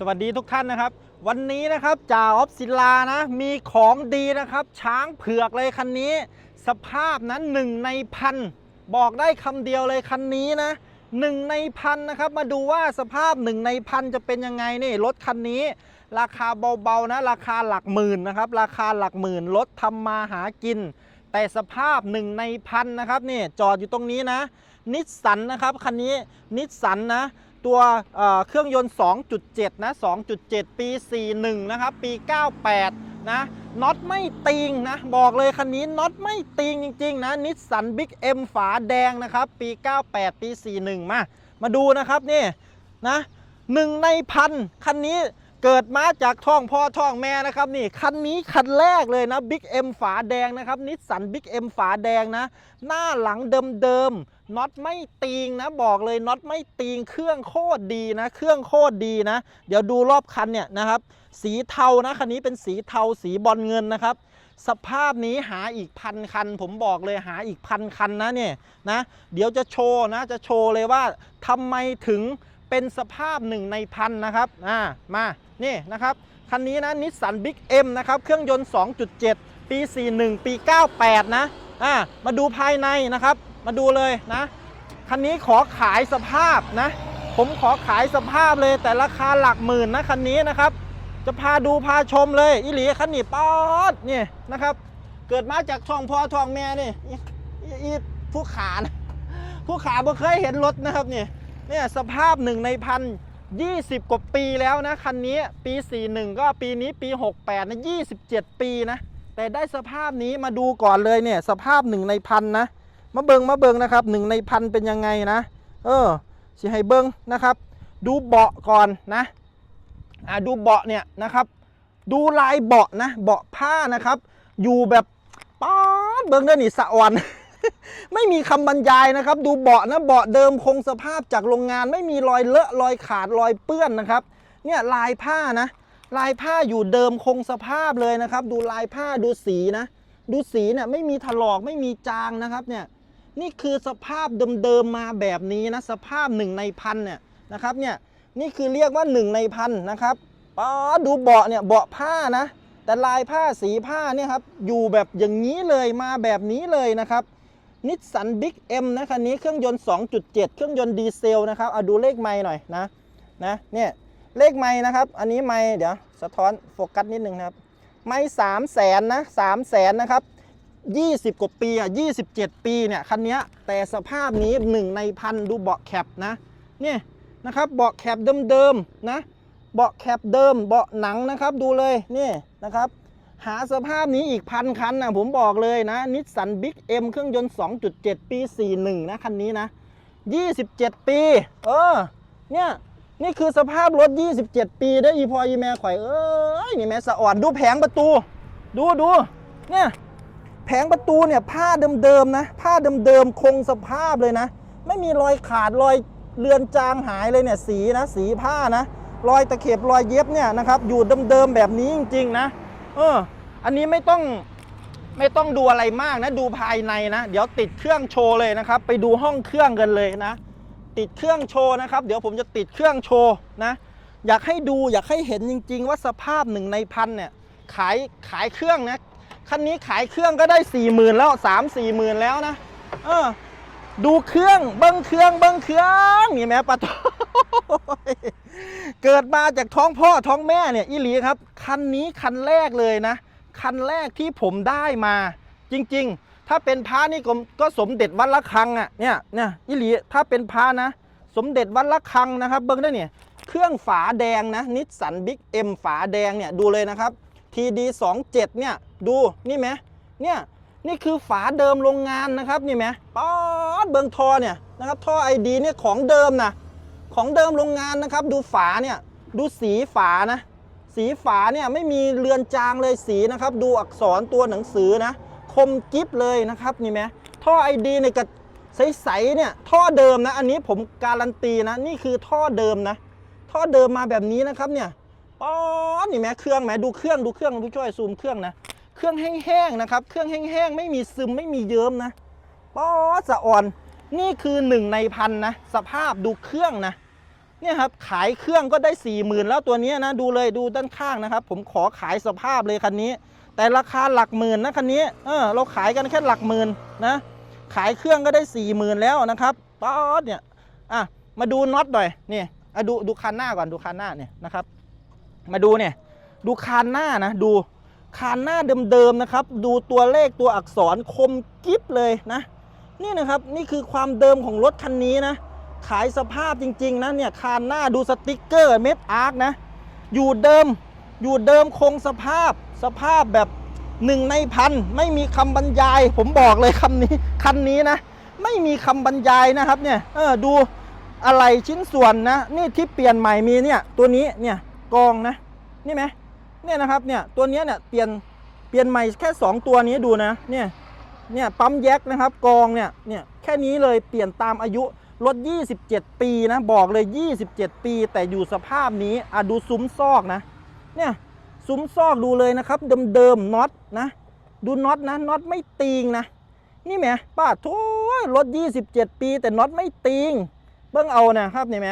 สวัสดีทุกท่านนะครับ วันนี้นะครับจ่าออฟศิลานะ มีของดีนะครับ ช้างเผือกเลยคันนี้ สภาพนั้นหนึ่งในพันบอกได้คำเดียวเลยคันนี้นะหนึ่งในพันนะครับ มาดูว่าสภาพหนึ่งในพันจะเป็นยังไงนี่รถคันนี้ ราคาเบาๆนะ ราคาหลักหมื่นนะครับ ราคาหลักหมื่นรถทำมาหากิน แต่สภาพหนึ่งในพันนะครับนี่จอดอยู่ตรงนี้นะนิสสันนะครับคันนี้นิสสันนะ ตัวเเครื่องยนต์ 2.7 นะ 2.7 ปี 41 นะครับ ปี 98 นะน็อตไม่ติงนะ บอกเลยคันนี้น็อตไม่ติงจริง ๆ นะนิสสันบิ๊กเอ็มฝาแดงนะครับ ปี 98 ปี 41 มา มาดูนะครับนี่นะหนึ่งในพันคันนี้เกิดมาจากท้องพ่อท้องแม่นะครับนี่คันนี้คันแรกเลยนะบิ๊กเอ็มฝาแดงนะครับนิสสันบิ๊กเอ็มฝาแดงนะ หน้าหลังเดิมๆ น็อตไม่ตีงนะบอกเลยน็อตไม่ตีงเครื่องโคตรดีนะ เครื่องโคตรดีนะ เดี๋ยวดูรอบคันเนี่ยนะครับ สีเทานะคันนี้เป็นสีเทาสีบอลเงินนะครับ สภาพนี้หาอีกพันคัน ผมบอกเลยหาอีกพันคันนะเนี่ยนะเดี๋ยวจะโชว์นะจะโชว์เลยว่าทำไมถึงเป็นสภาพหนึ่งในพันนะครับอ่ามานี่นะครับคันนี้นะนิสสันบิ๊กเอ็มนะครับเครื่องยนต์ 2.7 ปี 41 ปี 98 นะอ่ามาดูภายในนะครับ มาดูเลยนะ คันนี้ขอขายสภาพนะ ผมขอขายสภาพเลย แต่ราคาหลักหมื่นนะคันนี้นะครับ จะพาดูพาชมเลยอิหลีคันนี้ป๊อดนี่นะครับ เกิดมาจากท้องพ่อท้องแม่นี่อีผู้ขานะผู้ขาบ่เคยเห็นรถนะครับนี่เนี่ยสภาพหนึ่งในพัน20กว่าปีแล้วนะคันนี้ปี 41 ก็ปีนี้ปี 68นะ27 ปีนะ แต่ได้สภาพนี้มาดูก่อนเลยเนี่ย สภาพหนึ่งในพันนะ มาเบิงมาเบิงนะครับหนึ่งในพันเป็นยังไงนะ เออสิให้เบิงนะครับ ดูเบาะก่อนนะอ่าดูเบาะเนี่ยนะครับ ดูลายเบาะนะเบาะผ้านะครับ อยู่แบบป๊อดเบิงเด้อนี่สะอ่อนไม่มีคำบรรยายนะครับ ดูเบาะนะเบาะเดิมคงสภาพจากโรงงาน ไม่มีรอยเลอะรอยขาดรอยเปื้อนนะครับ เนี่ยลายผ้านะ ลายผ้าอยู่เดิมคงสภาพเลยนะครับ ดูลายผ้าดูสีนะ ดูสีเนี่ยไม่มีถลอกไม่มีจางนะครับเนี่ย นี่คือสภาพเดิมๆมาแบบนี้นะสภาพหนึ่งในพันเนี่ยนะครับเนี่ยนี่คือเรียกว่าหนึ่งในพันนะครับป๊อดูเบาะเนี่ยเบาะผ้านะ แต่ลายผ้าสีผ้าเนี่ยครับอยู่แบบอย่างนี้เลยมาแบบนี้เลยนะครับนิสสันบิ๊กเอ็มนะคันนี้เครื่องยนต์ 2.7 เครื่องยนต์ดีเซลนะครับเอาดูเลขไม้หน่อยนะนะเนี่ยเลขไม้นะครับ อันนี้ไม้เดี๋ยวสะท้อนโฟกัสนิดนึงนะครับไม้สามแสนนะสามแสนนะครับ 20 กว่าปีอะ27 ปีเนี่ยคันนี้แต่สภาพนี้หนึ่งในพันดูเบาะแคปนะเนี่ยนะครับเบาะแคปเดิมๆนะเบาะแคปเดิมเบาะหนังนะครับดูเลยนี่นะครับหาสภาพนี้อีกพันคันนะผมบอกเลยนะนิสสันบิ๊กเอ็มเครื่องยนต์ 2.7 ปี 41 นะคันนี้นะ 27 ปี เออเนี่ยนี่คือสภาพรถ 27 ปีได้ออีพออีแม่ข่อยเอ้ยนี่แม่สะอ่อนดูแผงประตู ดูดูเนี่ย แผงประตูเนี่ยผ้าเดิมๆนะ ผ้าเดิมๆคงสภาพเลยนะ ไม่มีรอยขาดรอยเลือนจางหายเลยเนี่ยสีนะ สีผ้านะ รอยตะเข็บรอยเย็บเนี่ยนะครับ อยู่เดิมๆแบบนี้จริงๆนะ เออ อันนี้ไม่ต้องไม่ต้องดูอะไรมากนะ ดูภายในนะ เดี๋ยวติดเครื่องโชว์เลยนะครับ ไปดูห้องเครื่องกันเลยนะ ติดเครื่องโชว์นะครับ เดี๋ยวผมจะติดเครื่องโชว์นะ อยากให้ดูอยากให้เห็นจริง ๆ ว่าสภาพหนึ่งในพันเนี่ยขายขายเครื่องนะ คันนี้ขายเครื่องก็ได้4ี่หมื่นแล้วสามสี่หมื่นแล้วนะ เออ ดูเครื่องเบิ้งเครื่องเบิ้งเครื่องนี่แม่ปะโถเกิดมาจากท้องพ่อท้องแม่เนี่ยอีหลีครับ คันนี้คันแรกเลยนะ คันแรกที่ผมได้มา จริง ๆ ถ้าเป็นพระนี่ก็ก็สมเด็จวัดละคังอะเนี่ยเนี่ยอีหลีถ้าเป็นพระนะ สมเด็จวัดละคังนะครับ เบิ้งได้เนี่ย เครื่องฝาแดงนะนิสสันบิ๊กเอ็มฝาแดงเนี่ยดูเลยนะครับ TD 27 เนี่ยดูนี่ไหมเนี่ยนี่คือฝาเดิมโรงงานนะครับนี่ไหมป๊อดเบิงทอเนี่ยนะครับท่อไอดีเนี่ยของเดิมนะของเดิมโรงงานนะครับ ดูฝาเนี่ยดูสีฝานะ สีฝาเนี่ยไม่มีเลือนจางเลยสีนะครับ ดูอักษรตัวหนังสือนะ คมกิฟเลยนะครับนี่ไหมท่อไอดีเนี่ยกับใสๆเนี่ยท่อเดิมนะ อันนี้ผมการันตีนะ นี่คือท่อเดิมนะ ท่อเดิมมาแบบนี้นะครับเนี่ย ป๊อดนี่แม่เครื่องแม่ดูเครื่องดูเครื่องผู้ช่วยซูมเครื่องนะ เครื่องแห้งๆนะครับ เครื่องแห้งๆไม่มีซึมไม่มีเยิ้มนะป๊อสะอ่อน นี่คือหนึ่งในพันนะ สภาพดูเครื่องนะ เนี่ยครับขายเครื่องก็ได้สี่หมื่นแล้วตัวนี้นะดูเลยดูด้านข้างนะครับ ผมขอขายสภาพเลยคันนี้ แต่ราคาหลักหมื่นนะคันนี้ เออเราขายกันแค่หลักหมื่นนะ ขายเครื่องก็ได้สี่หมื่นแล้วนะครับป๊อดเนี่ยอะมาดูน็อตหน่อยนี่อะดูดูคันหน้าก่อนดูคันหน้าเนี่ยนะครับ มาดูเนี่ย ดูคานหน้านะ ดูคานหน้าเดิมๆนะครับ ดูตัวเลขตัวอักษรคมกิ๊บเลยนะ นี่นะครับนี่คือความเดิมของรถคันนี้นะ ขายสภาพจริงๆนะเนี่ยคานหน้าดูสติกเกอร์เม็ดอาร์คนะ อยู่เดิมอยู่เดิมคงสภาพสภาพแบบหนึ่งในพันไม่มีคำบรรยาย ผมบอกเลยคำนี้คันนี้นะ ไม่มีคำบรรยายนะครับเนี่ยเออดูอะไรชิ้นส่วนนะ นี่ที่เปลี่ยนใหม่มีเนี่ยตัวนี้เนี่ย กองนะนี่ไหมเนี่ยนะครับเนี่ยตัวเนี้ยเนี่ยเปลี่ยนเปลี่ยนใหม่แค่ 2 ตัวนี้ดูนะเนี่ยเนี่ยปั๊มแยกนะครับกองเนี่ยเนี่ยแค่นี้เลยเปลี่ยนตามอายุรถ 27 ปีนะบอกเลย 27 ปี แต่อยู่สภาพนี้อะดูซุ้มซอกนะเนี่ยซุ้มซอกดูเลยนะครับ เดิมๆน็อตนะดูน็อตนะน็อตไม่ตีงนะ นี่แหมป้าโถ่รถ 27 ปี แต่น็อตไม่ตีงเบิ้งเอานะครับนี่ไหม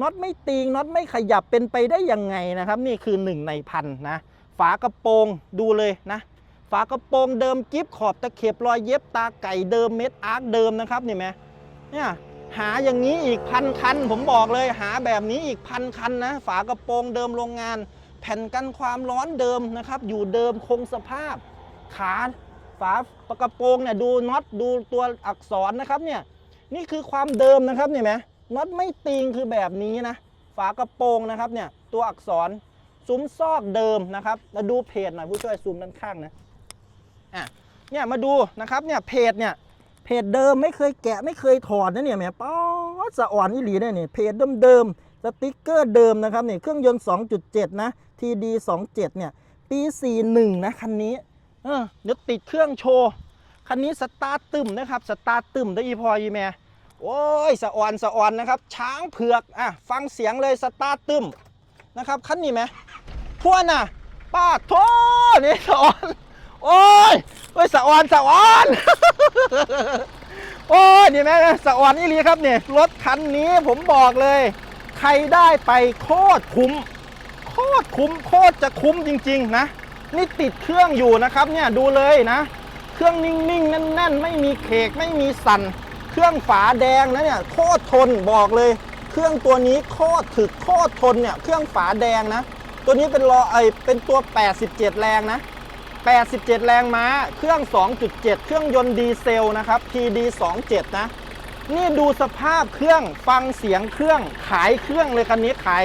น็อตไม่ตีงน็อตไม่ขยับเป็นไปได้ยังไงนะครับ นี่คือหนึ่งในพันนะ ฝากระโปรงดูเลยนะ ฝากระโปรงเดิมกิฟขอบตะเข็บรอยเย็บตาไก่เดิมเม็ดอาร์คเดิมนะครับนี่ไหมเนี่ยหาอย่างนี้อีกพันคัน ผมบอกเลยหาแบบนี้อีกพันคันนะ ฝากระโปรงเดิมโรงงาน แผ่นกันความร้อนเดิมนะครับ อยู่เดิมคงสภาพ ขาฝาปกระโปรงเนี่ยดูน็อตดูตัวอักษรนะครับเนี่ยนี่คือความเดิมนะครับเนี่ยไหม น็อตไม่ติงคือแบบนี้นะ ฝากระโปรงนะครับเนี่ยตัวอักษรซุ้มซอกเดิมนะครับมาดูเพจหน่อยผู้ช่วยซูมด้านข้างนะอะเนี่ยมาดูนะครับเนี่ยเพจเนี่ยเพจเดิมไม่เคยแกะไม่เคยถอดนะเนี่ยแหมป๊อสะอ่อนอีหลีเนี่ยเนี่ยเพจเดิมๆสติ๊กเกอร์เดิมนะครับเนี่ยเครื่องยนต์ 2.7 นะ TD 27 เนี่ย ปี 41 นะคันนี้เออเดี๋ยวติดเครื่องโชว์ คันนี้สตาร์ทตึมนะครับ สตาร์ทตึมได้อีพอยีแม่ โอ้ยสะออนสะออนนะครับ ช้างเผือกอะฟังเสียงเลยสตาร์ตึมนะครับคันนี้ไหมพวน่ะป้าโทนี่สะออนโอ้ยโอ้ยสะออนสะออนโอ้ยนี่แม่สะออนนี่ลีครับเนี่ยรถคันนี้ผมบอกเลย ใครได้ไปโคตรคุ้มโคตรคุ้มโคตรจะคุ้มจริง ๆ นะ นี่ติดเครื่องอยู่นะครับเนี่ยดูเลยนะ เครื่องนิ่งๆแน่นๆ ไม่มีเคกไม่มีสั่น เครื่องฝาแดงนะเนี่ยโคตรทนบอกเลย เครื่องตัวนี้โคตรถึกโคตรทนเนี่ยเครื่องฝาแดงนะ ตัวนี้เป็นรอไอเป็นตัว 87 แรงนะ 87 แรงม้า เครื่อง 2.7 เครื่องยนต์ดีเซลนะครับ PD 27 นะ นี่ดูสภาพเครื่องฟังเสียงเครื่องขายเครื่องเลยคันนี้ขาย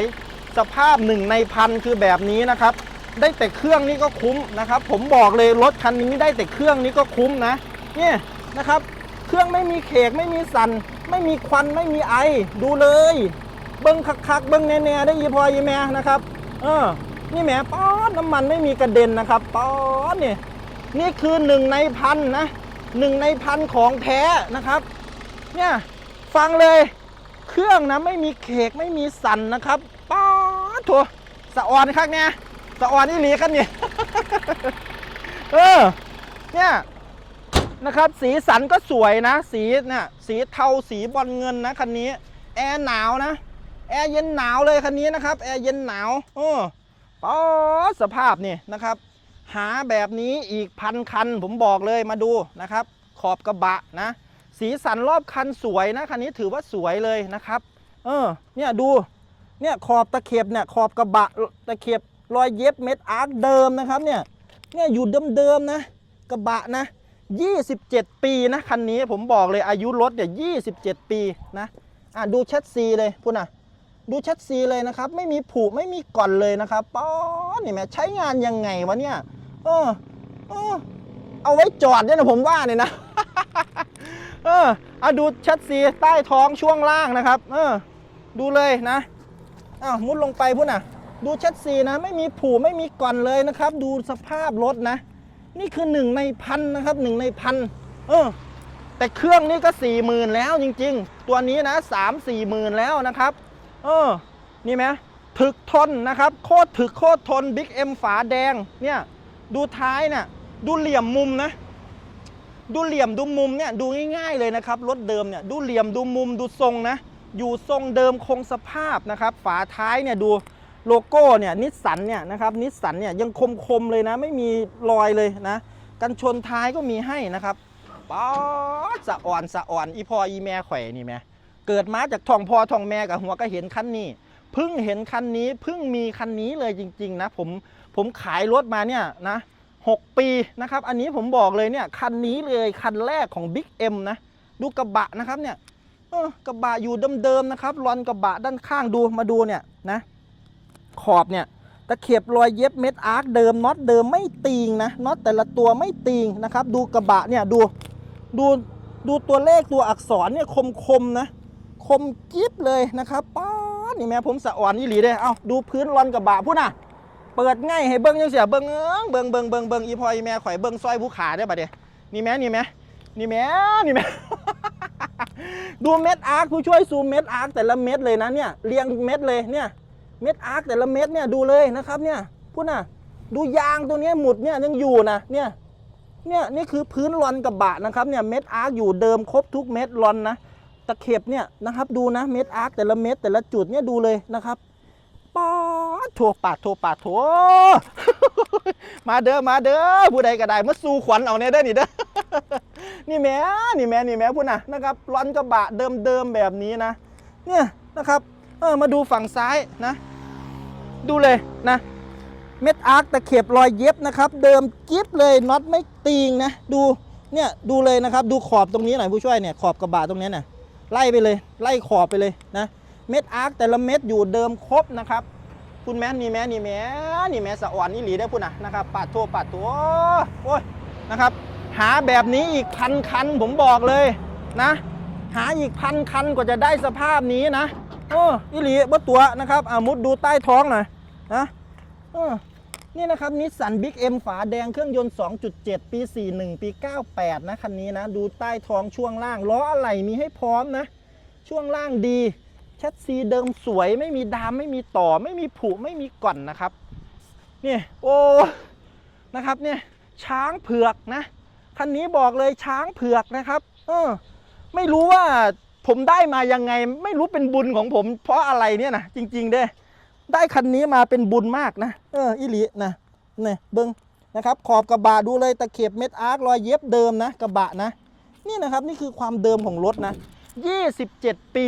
สภาพหนึ่งในพันคือแบบนี้นะครับ ได้แต่เครื่องนี้ก็คุ้มนะครับ ผมบอกเลยรถคันนี้ได้แต่เครื่องนี้ก็คุ้มนะ เนี่ยนะครับ เครื่องไม่มีเคกไม่มีสัน ไม่มีควันไม่มีไอ ดูเลย เบิ้งคักๆเบิ้งแน่ๆได้ยีพอยีแม่นะครับ เออ นี่แหมป๊อดน้ำมันไม่มีกระเด็นนะครับป๊อดเนี่ยนี่คือหนึ่งในพันนะหนึ่งในพันของแท้นะครับ เนี่ยฟังเลย เครื่องนะไม่มีเคกไม่มีสันนะครับป๊าดถั่วสะออนครับเนี่ยสะออนนี่หลีครับเนี่ยเออเนี่ย นะครับ สีสันก็สวยนะ สีเนี่ยสีเทาสีบอลเงินนะคันนี้แอร์หนาวนะแอร์เย็นหนาวเลยคันนี้นะครับแอร์เย็นหนาวเออป๊อสภาพนี่นะครับ หาแบบนี้อีกพันคัน ผมบอกเลยมาดูนะครับ ขอบกระบะนะ สีสันรอบคันสวยนะคันนี้ถือว่าสวยเลยนะครับ เออเนี่ยดูเนี่ยขอบตะเข็บเนี่ยขอบกระบะตะเข็บรอยเย็บเม็ดอาร์คเดิมนะครับเนี่ยเนี่ยอยู่เดิมๆนะกระบะนะ 27 ปีนะคันนี้ผมบอกเลยอายุรถเนี่ย27 ปีนะอะดูแชทซีเลยพูดนะดูแชทซีเลยนะครับ ไม่มีผุไม่มีก่อนเลยนะครับป๊อนี่แม่ใช้งานยังไงวะเนี่ยเออเออเอาไว้จอดเนี่ยนะผมว่าเนี่ยนะเออเอาดูชัดซีใต้ท้องช่วงล่างนะครับ เออ ดูเลยนะอ้าวมุดลงไปพุ่นน่ะดูชัดซีนะ ไม่มีผูไม่มีก่อนเลยนะครับ ดูสภาพรถนะ นี่คือหนึ่งในพันนะครับหนึ่งในพันเออแต่เครื่องนี่ก็สี่หมื่นแล้วจริง ๆ ตัวนี้นะสามสี่หมื่นแล้วนะครับ เออ นี่ไหมถึกทนนะครับ โคตรถึกโคตรทนบิ๊กเอ็มฝาแดงเนี่ยดูท้ายเนี่ยดูเหลี่ยมมุมนะ ดูเหลี่ยมดูมุมเนี่ยดูง่ายๆเลยนะครับรถเดิมเนี่ยดูเหลี่ยมดูมุมดูทรงนะ อยู่ทรงเดิมคงสภาพนะครับ ฝาท้ายเนี่ยดู โลโก้เนี่ยนิสสันเนี่ยนะครับนิสสันเนี่ยยังคมๆเลยนะ ไม่มีรอยเลยนะ กันชนท้ายก็มีให้นะครับป๊อสะอ่อนสะอ่อนอีพออีแม่ข่อยนี่แม่เกิดมาจากทองพอทองแม่กับหัวก็เห็นคันนี้เพิ่งเห็นคันนี้เพิ่งมีคันนี้เลยจริง ๆ นะ ผมผมขายรถมาเนี่ยนะหกปีนะครับ อันนี้ผมบอกเลยเนี่ยคันนี้เลยคันแรกของ Big M นะ ดูกระบะนะครับเนี่ยกระบะอยู่เดิมๆนะครับรอนกระบะด้านข้างดูมาดูเนี่ยนะ ขอบเนี่ยตะเข็บรอยเย็บเม็ดอาร์คเดิมน็อตเดิมไม่ตีงนะน็อตแต่ละตัวไม่ตีงนะครับ ดูกระบะเนี่ยดูดูดูตัวเลขตัวอักษรเนี่ยคมคมๆนะ คมกิ๊บเลยนะครับป๊านี่แม่ผมสะอ่อนนี่หลีเด้เอาดูพื้นรอนกระบะพูดน่ะเปิดง่ายให้เบิ้งยังเสียเบิ้งเอิ้งเบิ้งเบิ้งเบิ้งเบิ้งอีพอยแม่ข่อยเบิ้งซอยผู้ขาได้ปะเดี๋ยนี่แม่นี่แม่นี่แม่นี่แม่ดูเม็ดอาร์คผู้ช่วยซูมเม็ดอาร์คแต่ละเม็ดเลยนะเนี่ยเรียงเม็ดเลยเนี่ย เม็ดอาร์คแต่ละเม็ดเนี่ยดูเลยนะครับเนี่ยพูดนะดูยางตัวนี้หมุดเนี่ยยังอยู่นะเนี่ยเนี่ยนี่คือพื้นรอนกระบะนะครับเนี่ยเม็ดอาร์คอยู่เดิมครบทุกเม็ดรอนนะตะเข็บเนี่ยนะครับดูนะเม็ดอาร์คแต่ละเม็ดแต่ละจุดเนี่ยดูเลยนะครับปาดโถปาดโถปาดโถมาเด้อมาเด้อผู้ใดก็ได้มาสู้ขวัญเอาเนี่ยเด้นี่เด้อนี่แม่นี่แม่นี่แม่พูดนะนะครับรอนกระบะเดิมๆแบบนี้นะ เนี่ยนะครับ เออมาดูฝั่งซ้ายนะ ดูเลยนะ เม็ดอาร์คตะเข็บรอยเย็บนะครับ เดิมกิฟเลยน็อตไม่ตีงนะ ดูเนี่ยดูเลยนะครับ ดูขอบตรงนี้หน่อยผู้ช่วยเนี่ยขอบกระบะตรงนี้น่ะไล่ไปเลย ไล่ขอบไปเลยนะ เม็ดอาร์คแต่ละเม็ดอยู่เดิมครบนะครับคุณแม่นี่แม่นี่แม่นี่แม่สะอ่อนนี่หลีได้พุ่นะนะครับปาดโทปาดตัวโอ้ยนะครับ หาแบบนี้อีกพันคันผมบอกเลยนะ หาอีกพันคันกว่าจะได้สภาพนี้นะ โอ้อีหลีบ่ตัวนะครับอ่ามุดดูใต้ท้องหน่อยนะนี่นะครับนิสสันบิ๊กเอ็มฝาแดงเครื่องยนต์ 2.7 ปี 41 ปี 98 นะคันนี้นะ ดูใต้ท้องช่วงล่างล้ออะไหล่มีให้พร้อมนะ ช่วงล่างดีแชสซีเดิมสวยไม่มีดามไม่มีต่อไม่มีผุไม่มีก่อนนะครับนี่โอ้นะครับเนี่ยช้างเผือกนะคันนี้บอกเลยช้างเผือกนะครับ เออ ไม่รู้ว่า ผมได้มายังไงไม่รู้เป็นบุญของผม เพราะอะไรเนี่ยนะจริง ๆ เด้ได้คันนี้มาเป็นบุญมากนะเอออิลินะเนี่ยเบิ้งนะครับขอบกระบะดูเลยตะเข็บเม็ดอาร์ครอยเย็บเดิมนะกระบะนะ นี่นะครับนี่คือความเดิมของรถนะ 27 ปี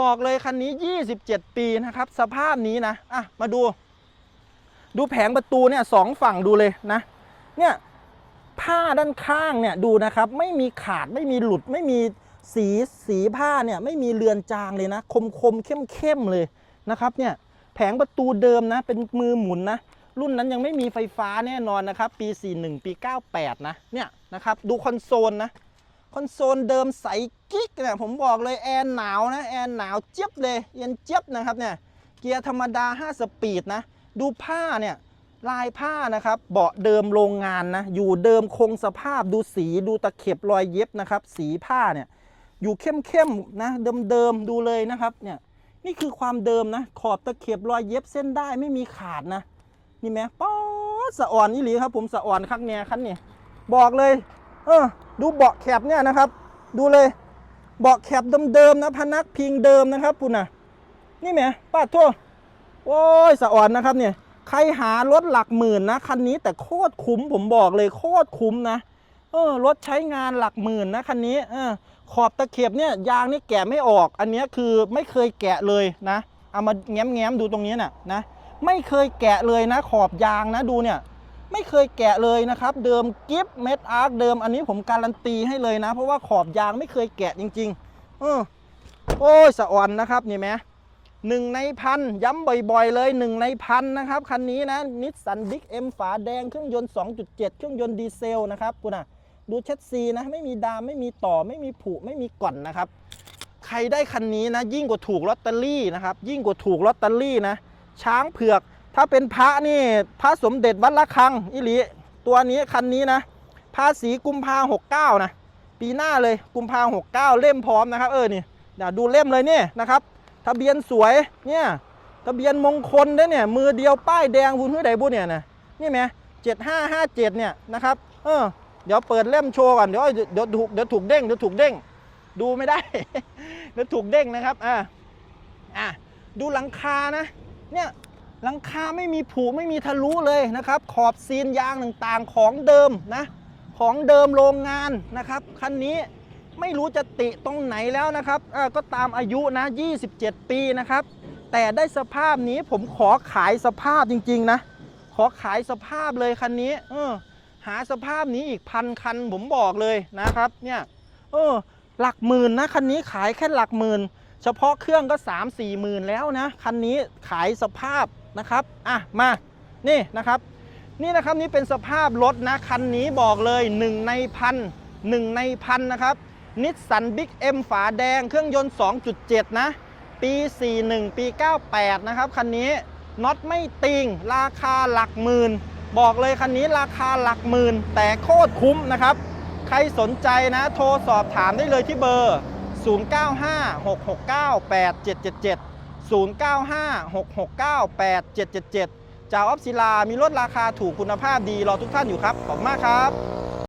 บอกเลยคันนี้ 27 ปีนะครับ สภาพนี้นะอะมาดู ดูแผงประตูเนี่ยสองฝั่งดูเลยนะ เนี่ยผ้าด้านข้างเนี่ยดูนะครับ ไม่มีขาดไม่มีหลุดไม่มี สีสีผ้าเนี่ยไม่มีเลือนจางเลยนะ คมคมเข้มเข้มเลยนะครับเนี่ยแผงประตูเดิมนะเป็นมือหมุนนะรุ่นนั้นยังไม่มีไฟฟ้าแน่นอนนะครับ ปี 41 ปี 98 นะเนี่ยนะครับดูคอนโซลนะคอนโซลเดิมใสกิ๊กเนี่ยผมบอกเลยแอร์หนาวนะแอร์หนาวเจี๊ยบเลยเย็นเจี๊ยบนะครับเนี่ยเกียร์ธรรมดา 5 สปีดนะ ดูผ้าเนี่ยลายผ้านะครับเบาะเดิมโรงงานนะ อยู่เดิมคงสภาพดูสีดูตะเข็บรอยเย็บนะครับ สีผ้าเนี่ย อยู่เข้มๆนะเดิมๆดูเลยนะครับเนี่ยนี่คือความเดิมนะ ขอบตะเข็บรอยเย็บเส้นได้ไม่มีขาดนะ นี่ไหมป๊อสะอ่อนนี่หลีครับ ผมสะอ่อนคักเนี่ยคันเนี่ยบอกเลย เออ ดูเบาะแคบเนี่ยนะครับ ดูเลยเบาะแคบเดิมๆนะพนักพิงเดิมนะครับปุ่นน่ะนี่ไหมป้าดโทษโอ้ยสะอ่อนนะครับเนี่ยใครหารถหลักหมื่นนะคันนี้แต่โคตรคุ้มผมบอกเลยโคตรคุ้มนะเออรถใช้งานหลักหมื่นนะคันนี้ เออ ขอบตะเข็บเนี่ยยางนี่แกะไม่ออก อันนี้คือไม่เคยแกะเลยนะ เอามาแง้มแง้มๆดูตรงนี้น่ะนะ ไม่เคยแกะเลยนะ ขอบยางนะดูเนี่ย ไม่เคยแกะเลยนะครับ เดิมกิฟเม็ดอาร์คเดิมอันนี้ผมการันตีให้เลยนะ เพราะว่าขอบยางไม่เคยแกะจริง ๆ เออโอ้ยสะอ่อนนะครับนี่ไหมหนึ่งในพันย้ำบ่อยๆ เลยหนึ่งในพันนะครับ คันนี้นะนิสสันบิ๊กเอ็มฝาแดงเครื่องยนต์ 2.7 เครื่องยนต์ดีเซลนะครับคุณอะ ดูเช็ดซีนะ ไม่มีดามไม่มีต่อไม่มีผุไม่มีก่อนนะครับ ใครได้คันนี้นะ ยิ่งกว่าถูกลอตเตอรี่นะครับ ยิ่งกว่าถูกลอตเตอรี่นะ ช้างเผือกถ้าเป็นพระนี่พระสมเด็จวัดละคังอิลีตัวนี้คันนี้นะภาษีกุมภาหกเก้านะ ปีหน้าเลยกุมภาหกเก้าเล่มพร้อมนะครับ เออนี่เดี๋ยวดูเล่มเลยเนี่ยนะครับ ทะเบียนสวยเนี่ยทะเบียนมงคลด้อเนี่ยมือเดียวป้ายแดงบุญหื้อใดบุญเนี่ยนะนี่ไหมเจ็ดห้าห้าเจ็ดเนี่ยนะครับ เออ เดี๋ยวเปิดเล่มโชว์ก่อนเดี๋ยวเดี๋ยวถูกเดี๋ยวถูกเด้งเดี๋ยวถูกเด้ง ดูไม่ได้แล้วถูกเด้งนะครับอ่าอะดูหลังคานะ เนี่ยหลังคาไม่มีผุไม่มีทะลุเลยนะครับ ขอบซีนยางต่างๆของเดิมนะ ของเดิมโรงงานนะครับคันนี้ไม่รู้จะติตรงไหนแล้วนะครับก็ตามอายุนะ 27 ปีนะครับ แต่ได้สภาพนี้ผมขอขายสภาพจริงๆนะ ขอขายสภาพเลยคันนี้ เออ หาสภาพนี้อีกพันคันผมบอกเลยนะครับ เนี่ยเออหลักหมื่นนะคันนี้ขายแค่หลักหมื่น เฉพาะเครื่องก็3 4หมื่นแล้วนะคันนี้ขายสภาพนะครับอะมานี่นะครับ นี่นะครับนี่เป็นสภาพรถนะคันนี้บอกเลย1ในพัน1ในพันนะครับนิสสันบิ๊กเอ็มฝาแดงเครื่องยนต์ 2.7 นะ ปี 41 ปี 98 นะครับ คันนี้น็อตไม่ติงราคาหลักหมื่น บอกเลยคันนี้ราคาหลักหมื่น แต่โคตรคุ้มนะครับ ใครสนใจนะโทรสอบถามได้เลยที่เบอร์ 0956698777 0956698777จากออฟศิลามีรถราคาถูกคุณภาพดีรอทุกท่านอยู่ครับ ขอบมากครับ